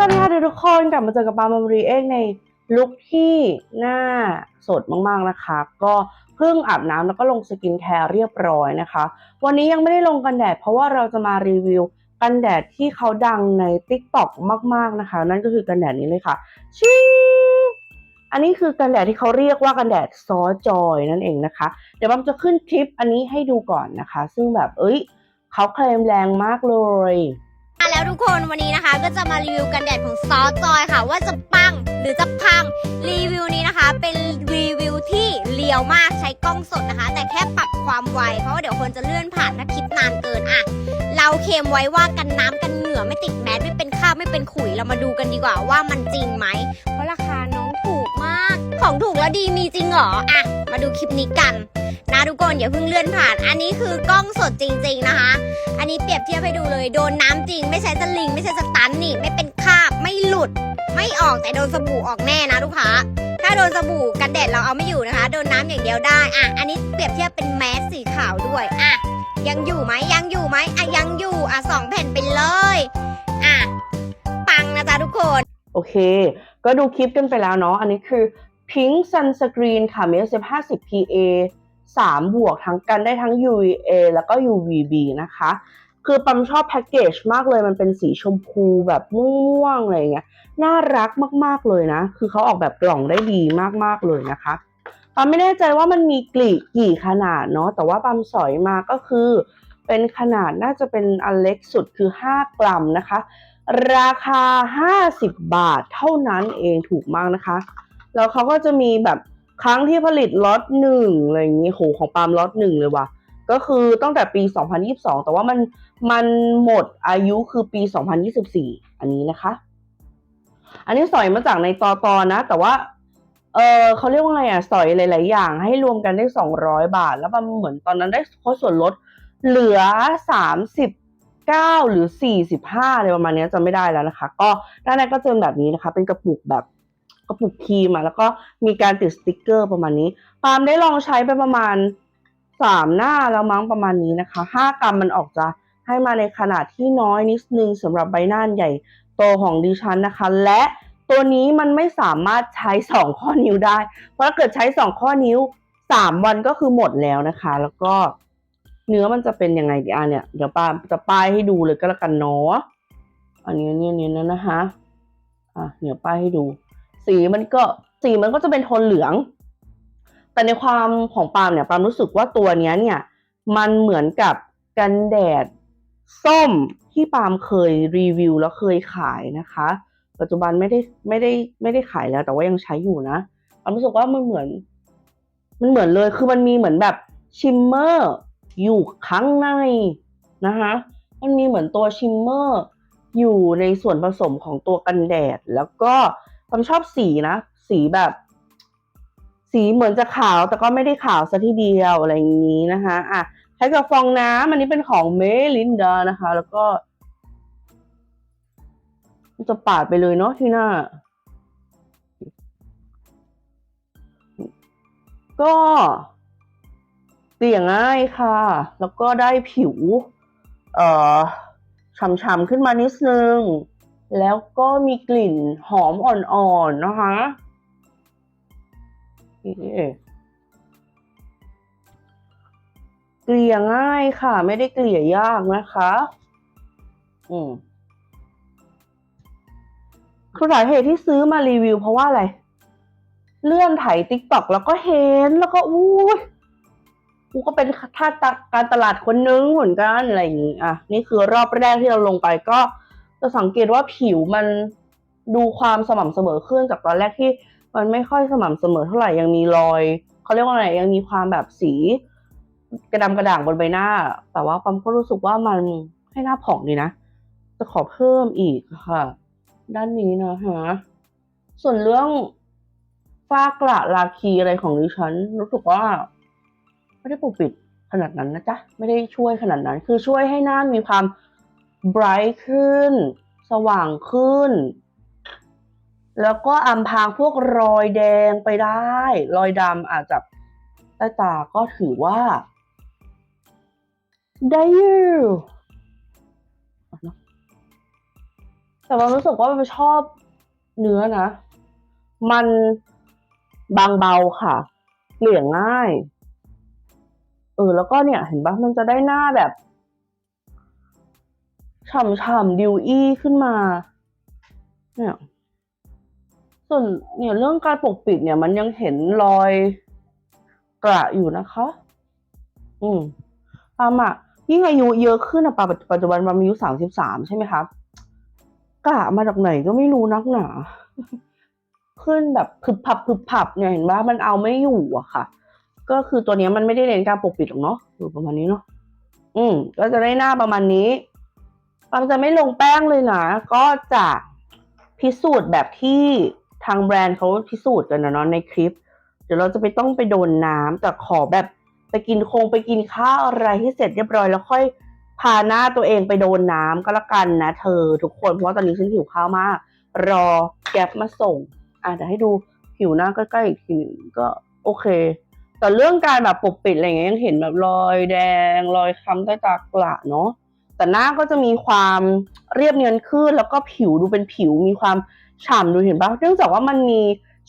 สวัสดีค่ะทุกคนกลับมาเจอกับปามมารีเองในลุคที่หน้าสดมากๆนะคะ ก็เพิ่งอาบน้ำแล้วก็ลงสกินแคร์เรียบร้อยนะคะ วันนี้ยังไม่ได้ลงกันแดด เพราะว่าเราจะมารีวิวกันแดดที่เขาดังใน t ิ k t o k มากๆนะคะ นั่นก็คือกันแดดนี้เลยค่ะชิงอันนี้คือกันแดดที่เขาเรียกว่ากันแดดซอจอยนั่นเองนะคะ เดี๋ยวบัมจะขึ้นคลิปอันนี้ให้ดูก่อนนะคะ ซึ่งแบบเอ้ยเขาเคลมแรงมากเลย แล้วทุกคนวันนี้นะคะก็จะมารีวิวกันแดดของซอสจอยค่ะ ว่าจะปังหรือจะพังรีวิวนี้นะคะ เป็นรีวิวที่เลียวมากใช้กล้องสดนะคะ แต่แค่ปรับความไว เพราะว่าเดี๋ยวคนจะเลื่อนผ่านถ้าคลิปนานเกินอะเราเคลมไว้ว่ากันน้ำกันเหงื่อไม่ติดแมสไม่เป็นคราบไม่เป็นขุยเรามาดูกันดีกว่าว่ามันจริงไหมเพราะราคาน้องถูกมาก ของถูกแล้วดีมีจริงเหรออะมาดูคลิปนี้กัน นะทุกคนอย่าเพิ่งเลื่อนผ่าน อันนี้คือกล้องสดจริง ๆนะคะ อันนี้เปรียบเทียบให้ดูเลย โดนน้ำจริง ไม่ใช่สลิง ไม่ใช่สตันนี่ ไม่เป็นคราบไม่หลุด ไม่ออกแต่โดนสบู่ออกแน่นะลูกค้าถ้าโดนสบู่กันแดดเราเอาไม่อยู่นะคะ โดนน้ำอย่างเดียวได้อะอันนี้เปรียบเทียบเป็นแมสสีขาวด้วยอะยังอยู่ไหมยังอยู่ไหมอะยังอยู่อะสองแผ่นไปเลยอะปังนะจ๊ะทุกคนโอเค ก็ดูคลิปกันไปแล้วเนาะอันนี้คือ Pink Sunscreen ค่ะ SPF 50 PA 3 บวกทั้งกันได้ทั้ง UVA แล้วก็ UVB นะคะ คือปั๊มชอบแพ็กเกจมากเลยมันเป็นสีชมพูแบบม่วงๆอะไรเงี้ยน่ารักมากๆเลยนะ คือเขาออกแบบกล่องได้ดีมากๆเลยนะคะปั๊มไม่แน่ใจว่ามันมีกลีกี่ขนาดเนาะแต่ว่าปั๊มสอยมาก็คือ เป็นขนาดน่าจะเป็นอันเล็กสุดคือ 5 กรัมนะคะ ราคา 50 บาทเท่านั้นเองถูกมากนะคะ แล้วเขาก็จะมีแบบ ครั้งที่ผลิตล็อตหนึ่งอะไรอย่างนี้โหของปาล์มล็อตหนึ่งเลยว่ะก็คือตั้งแต่ปี 2022 แต่ว่ามันมันหมดอายุคือปี 2024 อันนี้นะคะ อันนี้สอยมาจากในตอตอนะ แต่ว่า เออเขาเรียกว่าไงอะสอยหลาย ๆ อย่าง ให้รวมกันได้ 200 บาท แล้วมันเหมือนตอนนั้นได้โค้ดส่วนลดเหลือ 39 หรือ 45อะไรประมาณนี้จะไม่ได้แล้วนะคะ ก็ด้านในก็จะเป็นแบบนี้นะคะ เป็นกระปุกแบบ กระปุกครีมอะแล้วก็มีการติดสติกเกอร์ประมาณนี้ปาล์มได้ลองใช้ไปประมาณ3หน้าแล้วมั้งประมาณนี้นะคะ5กรัมมันออกจะให้มาในขนาดที่น้อยนิดนึงสำหรับใบหน้าใหญ่โตของดิฉันนะคะ และตัวนี้มันไม่สามารถใช้2ข้อนิ้วได้ เพราะถ้าเกิดใช้2ข้อนิ้ว3วันก็คือหมดแล้วนะคะ แล้วก็เนื้อมันจะเป็นยังไงดีอะเนี่ยเดี๋ยวปาล์มจะป้ายให้ดูเลยก็แล้วกันเนาะอันนี้เนี่ยเนี่ยนะนะคะอะเดี๋ยวป้ายให้ดู สีมันก็สีมันก็จะเป็นโทนเหลือง แต่ในความของปาล์มเนี่ยปาล์มรู้สึกว่าตัวเนี้ยเนี่ยมันเหมือนกับกันแดดส้มที่ปาล์มเคยรีวิวแล้วเคยขายนะคะ ปัจจุบันไม่ได้ไม่ได้ไม่ได้ขายแล้ว แต่ว่ายังใช้อยู่นะปาล์มรู้สึกว่ามันเหมือน มันเหมือนเลยคือมันมีเหมือนแบบชิมเมอร์อยู่ข้างในนะคะมันมีเหมือนตัวชิมเมอร์อยู่ในส่วนผสมของตัวกันแดด แล้วก็ ผมชอบสีนะ สีแบบ สีเหมือนจะขาวแต่ก็ไม่ได้ขาวซะทีเดียวอะไรอย่างนี้นะคะอะใช้กับฟองน้ำอันนี้เป็นของเมลินดานะคะ แล้วก็มันจะปาดไปเลยเนาะที่หน้า ก็เกลี่ยง่ายค่ะ แล้วก็ได้ผิว เอ่อฉ่ำๆขึ้นมานิดนึง แล้วก็มีกลิ่นหอมอ่อนๆนะคะเกลี่ยง่ายค่ะ ไม่ได้เกลี่ยยากนะคะ อืมคือสาเหตุที่ซื้อมารีวิว เพราะว่าอะไร เลื่อนไถติ๊กต็อกแล้วก็เห็นแล้วก็อู้กูก็เป็นท่าตักการตลาดคนนึงเหมือนกันอะไรอย่างนี้อะ นี่คือรอบแรกที่เราลงไปก็ จะสังเกตว่าผิวมันดูความสม่ำเสมอขึ้นจากตอนแรกที่มันไม่ค่อยสม่ำเสมอเท่าไหร่ยังมีรอยเขาเรียกว่าอะไงยังมีความแบบสี กระดำกระด่างบนใบหน้า แต่ว่าปั๊มก็รู้สึกว่ามันให้หน้าผ่องดีนะ จะขอเพิ่มอีกค่ะ ด้านนี้นะฮะส่วนเรื่องฝ้ากระลาคีอะไรของดิฉัน รู้สึกว่าไม่ได้ปกปิดขนาดนั้นนะจ๊ะ ไม่ได้ช่วยขนาดนั้น คือช่วยให้หน้ามีความ bright ขึ้น สว่างขึ้น แล้วก็อำพางพวกรอยแดงไปได้ รอยดำอาจจะใต้ตาก็ถือว่า ได้อยู่แต่ว่ารู้สึกว่ามันชอบเนื้อนะ มันบางเบาค่ะเกลี่ยง่าย เออ แล้วก็เนี่ย เห็นปะมันจะได้หน้าแบบ ฉ่ำๆดิวอี้ขึ้นมา เนี่ย ส่วนเนี่ยเรื่องการปกปิดเนี่ยมันยังเห็นรอยกระอยู่นะคะ อืมปามอะยิ่งอายุเยอะขึ้นอะปาปัจจุบันปามอายุสามสิบสามใช่ไหมครับกระมาจากไหนก็ไม่รู้นักหนา ขึ้นแบบพึบพับพึบพับเนี่ยเห็นว่ามันเอาไม่อยู่อะค่ะ ก็คือตัวเนี้ยมันไม่ได้เน้นการปกปิดหรอกเนาะอยู่ประมาณนี้เนาะอืม ก็จะได้หน้าประมาณนี้ ปามจะไม่ลงแป้งเลยนะ ก็จะพิสูจน์แบบที่ทางแบรนด์เขาพิสูจน์กันนะเนาะในคลิป เดี๋ยวเราจะไปต้องไปโดนน้ำแต่ขอแบบไปกินคงไปกินข้าวอะไรให้เสร็จเรียบร้อยแล้วค่อยพาหน้าตัวเองไปโดนน้ำก็แล้วกันนะเธอทุกคนเพราะว่าตอนนี้ฉันหิวข้าวมาก รอแก๊ปมาส่ง อะเดี๋ยวให้ดูผิวหน้าใกล้ๆอีกทีหนึ่งก็โอเค แต่เรื่องการแบบปกปิดอะไรอย่างเงี้ยยังเห็นแบบรอยแดง รอยค้ำใต้ตากระเนาะ แต่หน้าก็จะมีความเรียบเนียนขึ้น แล้วก็ผิวดูเป็นผิวมีความฉ่ำดูเห็นปะเนื่องจากว่ามันมี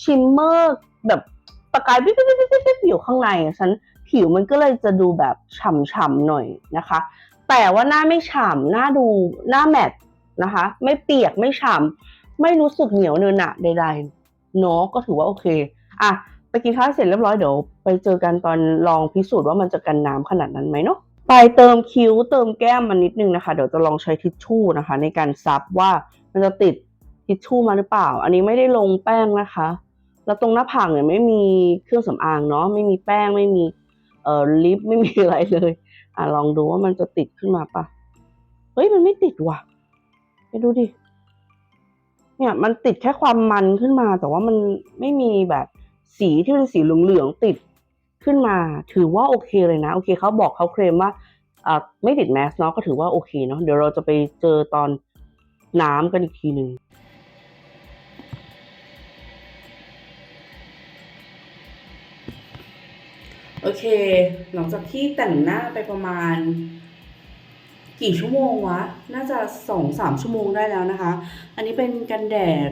ชิมเมอร์แบบประกายปิ๊บปิ๊บปิ๊บปิ๊บปิ๊บอยู่ข้างในฉันผิวมันก็เลยจะดูแบบฉ่ำๆหน่อยนะคะ แต่ว่าหน้าไม่ฉ่ำหน้าดูหน้าแมตต์นะคะ ไม่เปียกไม่ฉ่ำไม่รู้สึกเหนียวเนินหนะใดๆเนาะก็ถือว่าโอเคอะไปกินข้าวเสร็จเรียบร้อยเดี๋ยวไปเจอกันตอนลองพิสูจน์ว่ามันจะกันน้ำขนาดนั้นไหมเนาะ ไปเติมคิ้วเติมแก้มมันนิดนึงนะคะ เดี๋ยวจะลองใช้ทิชชู่นะคะ ในการซับว่ามันจะติดทิชชู่มาหรือเปล่า อันนี้ไม่ได้ลงแป้งนะคะ แล้วตรงหน้าผากเนี่ยไม่มีเครื่องสำอางเนาะไม่มีแป้งไม่มีเอ่อลิปไม่มีอะไรเลย อะลองดูว่ามันจะติดขึ้นมาปะเฮ้ยมันไม่ติดว่ะไปดูดิเนี่ยมันติดแค่ความมันขึ้นมาแต่ว่ามันไม่มีแบบสีที่เป็นสีเหลืองๆติด ขึ้นมาถือว่าโอเคเลยนะโอเคเขาบอกเขาเคลมว่าอ่าไม่ติดแมสเนาะก็ถือว่าโอเคเนาะเดี๋ยวเราจะไปเจอตอนน้ำกันอีกทีหนึ่งโอเค หลังจากที่แต่งหน้าไปประมาณ กี่ชั่วโมงวะ น่าจะสองสามชั่วโมงได้แล้วนะคะ อันนี้เป็นกันแดด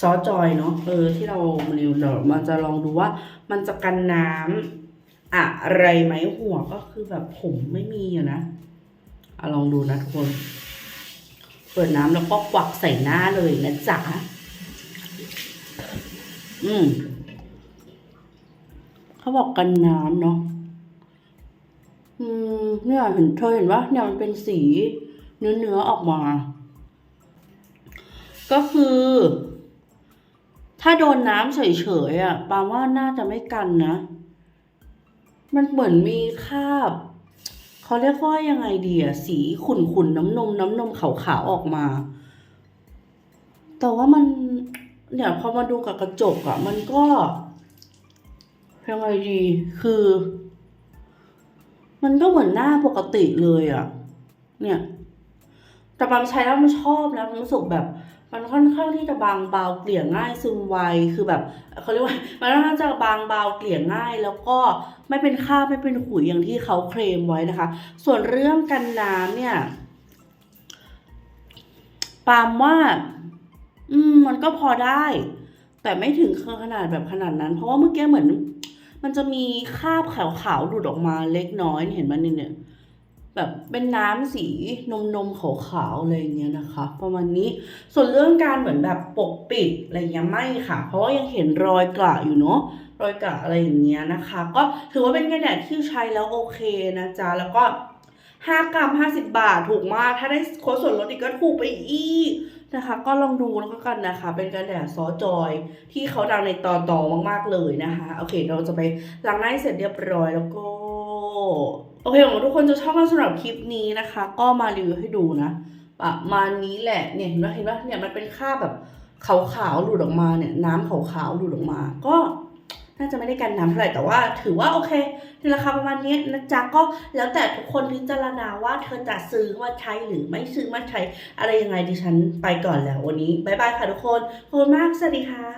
ซอสจอยเนาะเออที่เรามารีวิวเรามาจะลองดูว่า มันจะกันน้ำอะไรไหมหัวก็คือแบบผมไม่มีอะนะอะลองดูนะทุกคน เปิดน้ำแล้วก็กวักใส่หน้าเลยนะจ๊ะอืมเขาบอกกันน้ำเนาะอืมเนี่ยเห็นเธอเห็นว่าเนี่ยมันเป็นสีเนื้อเนื้อออกมา ก็คือ ถ้าโดนน้ำเฉยๆอะปาว่าน่าจะไม่กันนะ มันเหมือนมีคราบเขาเรียกว่ายังไงดีอะสีขุ่นๆน้ำนมน้ำนมขาวๆออกมา แต่ว่ามันเนี่ยพอมาดูกับกระจกอะมันก็ยังไงดีคือ มันก็เหมือนหน้าปกติเลยอะ่ะเนี่ยแต่บางใช้แล้วมันชอบนะมันรู้สึกแบบ มันค่อนข้างที่จะบางเบาเกลี่ยง่ายซึมไวคือแบบเขาเรียกว่ามันค่อนข้างจะบางเบาเกลี่ยง่าย แล้วก็ไม่เป็นคราบไม่เป็นขุยอย่างที่เขาเคลมไว้นะคะ ส่วนเรื่องกันน้ำเนี่ยปามว่า อืม มันก็พอได้ แต่ไม่ถึงขนาดแบบขนาดนั้น เพราะว่าเมื่อกี้เหมือน มันจะมีคราบขาวๆหลุดออกมาเล็กน้อยเห็นไหมเนี่ย แบบเป็นน้ำสีนมนมขาวๆอะไรเงี้ยนะคะ ประมาณนี้ส่วนเรื่องการเหมือนแบบปกปิดอะไรเงี้ยไม่ค่ะ เพราะว่ายังเห็นรอยกระอยู่เนาะรอยกระอะไรอย่างเงี้ยนะคะ ก็ถือว่าเป็นกันแดดที่ใช้แล้วโอเคนะจ๊ะแล้วก็ห้ากรัมห้าสิบบาทถูกมาก ถ้าได้โค้ดส่วนลดอีกก็ถูกไปอีกนะคะ ก็ลองดูแล้วก็กันนะคะ เป็นกันแดดซอจอย ที่เขาดังในตอนต่อมากๆเลยนะคะ โอเค เราจะไปล้างหน้าเสร็จเรียบร้อยแล้วก็ โอเคหวังว่าทุกคนจะชอบกันสำหรับคลิปนี้นะคะ ก็มารีวิวให้ดูนะประมาณนี้แหละเนี่ยเห็นไหมเห็นไหมเนี่ยมันเป็นคราแบบขาวๆหลุดออกมาเนี่ย น้ำขาวๆหลุดออกมา ก็น่าจะไม่ได้กันน้ำเท่าไหร่แต่ว่าถือว่าโอเคในราคาประมาณนี้นะจ๊ะก็แล้วแต่ทุกคนพิจารณาว่าเธอจะซื้อมาใช้หรือไม่ซื้อมาใช้อะไรยังไงดิฉันไปก่อนแล้ววันนี้บายบายค่ะทุกคนขอบคุณมากสวัสดีค่ะ